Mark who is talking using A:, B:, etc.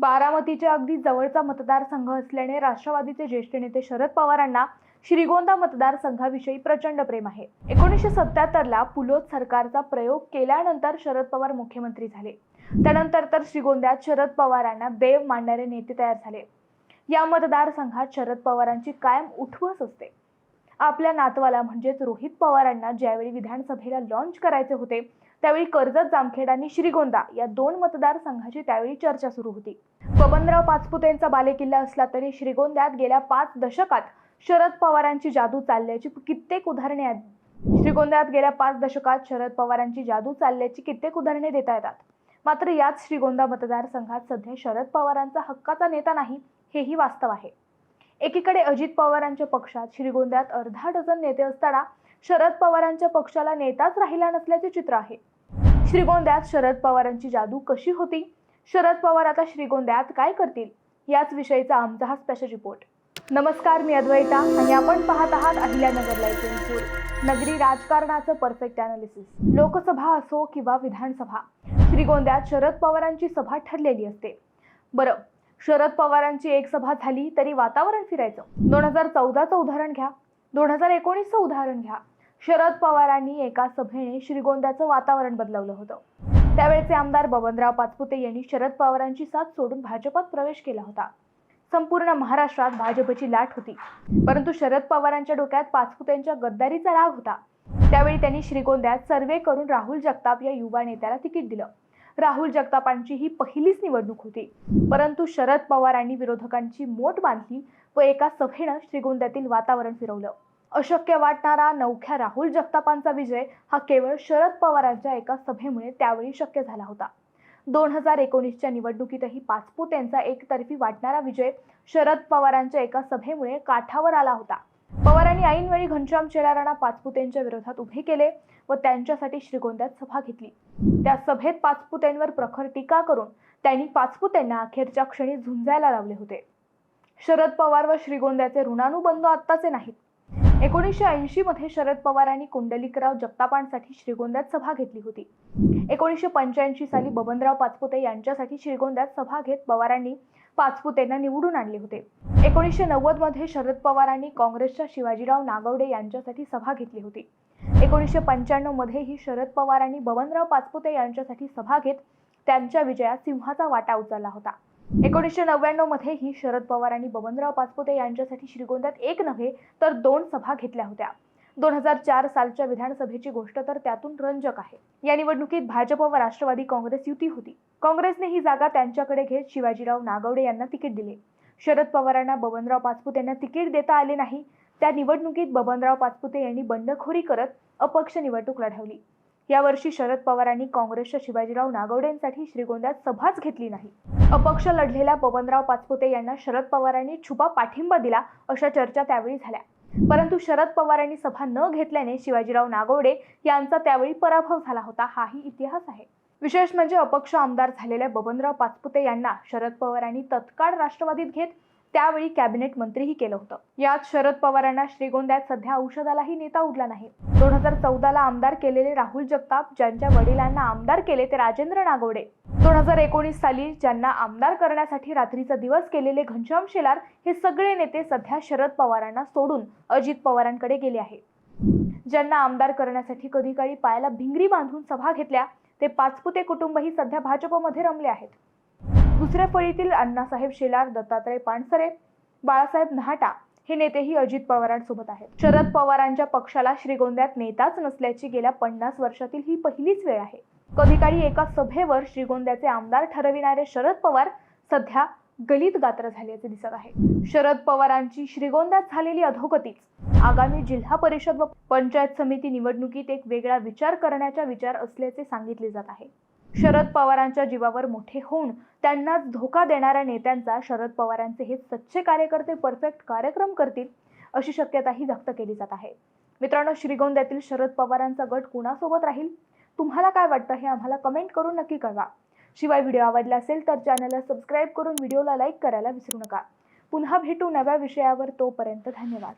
A: बारामतीच्या अगदी जवळचा मतदारसंघ असल्याने राष्ट्रवादीचे ज्येष्ठ नेते शरद पवारांना श्रीगोंदा मतदारसंघाविषयी प्रचंड प्रेम आहे. एकोणीसशे सत्याहत्तरला पुलोत सरकारचा प्रयोग केल्यानंतर शरद पवार मुख्यमंत्री झाले. त्यानंतर तर श्रीगोंद्यात शरद पवारांना देव मानणारे नेते तयार झाले. या मतदारसंघात शरद पवारांची कायम उठवस असते. आपल्या नातवाला म्हणजेच रोहित पवारांना ज्यावेळी विधानसभेला लॉन्च करायचे होते त्यावेळी कर्जत जामखेड आणि श्रीगोंदा या दोन मतदारसंघाची त्यावेळी चर्चा सुरू होती. बबनराव पाचपुतेंचा बालेकिल्ला असला तरी श्रीगोंद्यात गेल्या पाच दशकात शरद पवारांची जादू चालल्याची कित्येक उदाहरणे आहेत. श्रीगोंद्यात गेल्या पाच दशकात शरद पवारांची जादू चालल्याची कित्येक उदाहरणे देता येतात. मात्र याच श्रीगोंदा मतदारसंघात सध्या शरद पवारांचा हक्काचा नेता नाही हेही वास्तव आहे. एकीकडे अजित पवारांच्या पक्षात श्रीगोंद्यात अर्धा डझन नेते असताना शरद पवारांच्या पक्षाला नेताच राहिला नसल्याचे चित्र आहे. श्रीगोंद्यात शरद पवारांची जादू कशी होती? शरद पवार आता श्रीगोंद्यात काय करतील? याच विषयीचा आमचा हा स्पेशल रिपोर्ट नमस्कार मी अद्वैता आणि आपण पाहत आहात अहिल्यानगर लाईव्ह नगरी राजकारणाचं परफेक्ट अनालिसिस लोकसभा असो किंवा विधानसभा श्रीगोंद्यात शरद पवारांची सभा ठरलेली असते. बरं शरद पवारांची एक सभा झाली तरी वातावरण फिरायचं. दोन हजार चौदाचं उदाहरण घ्या. दोन हजार एकोणीसचं उदाहरण घ्या. शरद पवारांनी एका सभेने श्रीगोंद्याचं वातावरण बदलवलं होतं. त्यावेळचे आमदार बबनराव पाचपुते यांनी शरद पवारांची साथ सोडून भाजपात प्रवेश केला होता. संपूर्ण महाराष्ट्रात भाजपची लाट होती. परंतु शरद पवारांच्या डोक्यात पाचपुतेंच्या गद्दारीचा राग होता. त्यावेळी त्यांनी श्रीगोंद्यात सर्वे करून राहुल जगताप या युवा नेत्याला तिकीट दिलं. राहुल जगतापांची ही पहिलीच निवडणूक होती. परंतु शरद पवारांनी विरोधकांची मोठ बांधली व एका सभेनं श्रीगोंद्यातील वातावरण फिरवलं. अशक्य वाटणारा नवख्या राहुल जगतापांचा विजय हा केवळ शरद पवारांच्या एका सभेमुळे त्यावेळी शक्य झाला होता. दोन हजार एकोणीसच्या निवडणुकीतही पाचपूत यांचा एकतर्फी वाटणारा विजय शरद पवारांच्या एका सभेमुळे काठावर आला होता. पवारांनी ऐनवेळी घनश्याम चेलाराणा पाचपुतेंच्या विरोधात उभे केले व त्यांच्यासाठी श्रीगोंद्यात सभा घेतली. त्या सभेत पाचपुतेंवर प्रखर टीका करून त्यांनी पाचपुतेंना अखेरच्या क्षणी झुंजायला लावले होते. शरद पवार व श्रीगोंद्याचे ऋणानुबंध आत्ताचे नाहीत. एकोणीसशे ऐंशी मध्ये शरद पवारांनी कुंडलिकराव जगतापांसाठी श्रीगोंद्यात सभा घेतली होती. एकोणीसशे पंच्याऐंशी साली बबनराव पाचपुते यांच्यासाठी श्रीगोंद्यात सभा घेत पवारांनी पाचपुतेंना निवडून आणले होते. एकोणीसशे नव्वदमध्ये शरद पवारांनी काँग्रेसच्या शिवाजीराव नागवडे यांच्यासाठी सभा घेतली होती. एकोणीसशे पंच्याण्णव मध्येही शरद पवारांनी बबनराव पाचपुते यांच्यासाठी सभा घेत त्यांच्या विजयात सिंहाचा वाटा उचलला होता. एकोणीसशे नव्याण्णवमध्ये ही शरद पवारांनी बबनराव पाचपुते यांच्यासाठी श्रीगोंद्यात एक नव्हे तर दोन सभा घेतल्या होत्या. दोन हजार चार सालच्या विधानसभेची गोष्ट तर त्यातून रंजक आहे. या निवडणुकीत भाजप व राष्ट्रवादी काँग्रेस युती होती. काँग्रेसने ही जागा त्यांच्याकडे घेत शिवाजीराव नागवडे यांना तिकीट दिले. शरद पवारांना बबनराव पाचपुते यांना तिकीट देता आले नाही. त्या निवडणुकीत बबनराव पाचपुते यांनी बंडखोरी करत अपक्ष निवडणूक लढवली. यावर्षी शरद पवारांनी काँग्रेसच्या शिवाजीराव नागवडेंसाठी श्रीगोंद्यात सभाच घेतली नाही. अपक्ष लढलेल्या बबनराव पाचपुते यांना शरद पवारांनी छुपा पाठिंबा दिला अशा चर्चा त्यावेळी झाल्या. परंतु शरद पवारांनी सभा न घेतल्याने शिवाजीराव नागवडे यांचा त्यावेळी पराभव झाला होता हाही इतिहास आहे. विशेष म्हणजे अपक्ष आमदार झालेल्या बबनराव पाचपुते यांना शरद पवारांनी तत्काळ राष्ट्रवादीत घेत त्यावेळी कॅबिनेट मंत्रीही केलं होतं. यात शरद पवारांना श्रीगोंद्यात सध्या औषधालाही नेता उरला नाही. दोन हजार चौदाला आमदार केलेले राहुल जगताप ज्यांच्या वडिलांना आमदार केले ते राजेंद्र नागवडे. दोन हजार एकोणीस साली ज्यांना आमदार करण्यासाठी रात्रीचा दिवस केलेले घनश्याम शेलार हे सगळे नेते सध्या शरद पवारांना सोडून अजित पवारांकडे गेले आहे ज्यांना आमदार करण्यासाठी कधी काळी पायाला भिंगरी बांधून सभा घेतल्या ते पाचपुते कुटुंबही सध्या भाजपमध्ये रमले आहेत. दुसऱ्या फळीतील अण्णासाहेब शेलार दत्तात्रय पानसरे बाळासाहेब नहाटा हे नेतेही अजित पवारांसोबत आहेत. शरद पवारांच्या पक्षाला श्रीगोंद्यात नेताच नसल्याची गेल्या पन्नास वर्षातील ही पहिलीच वेळ आहे. कधी काळी एका सभेवर श्रीगोंद्याचे आमदार ठरविणारे शरद पवार सध्या गलित गात्र झाल्याचे दिसत आहे. शरद पवारांची श्रीगोंद्यात झालेली अधोगतीच आगामी जिल्हा परिषद व पंचायत समिती निवडणुकीत एक वेगळा विचार करण्याचा विचार असल्याचे सांगितले जात आहे. शरद पवारांच्या जीवावर मोठे होऊन त्यांनाच धोका देणाऱ्या नेत्यांचा शरद पवारांचे हे सच्चे कार्यकर्ते परफेक्ट कार्यक्रम करतील अशी शक्यताही व्यक्त केली जात आहे. मित्रांनो श्रीगोंद्यातील शरद पवारांचा गट कुणासोबत राहील? तुम्हाला काय वाटतं हे आम्हाला कमेंट करून नक्की कळवा. शिवाय व्हिडिओ आवडला असेल तर चॅनलला सबस्क्राईब करून व्हिडिओला लाईक करायला विसरू नका. पुन्हा भेटू नव्या विषयावर तोपर्यंत धन्यवाद.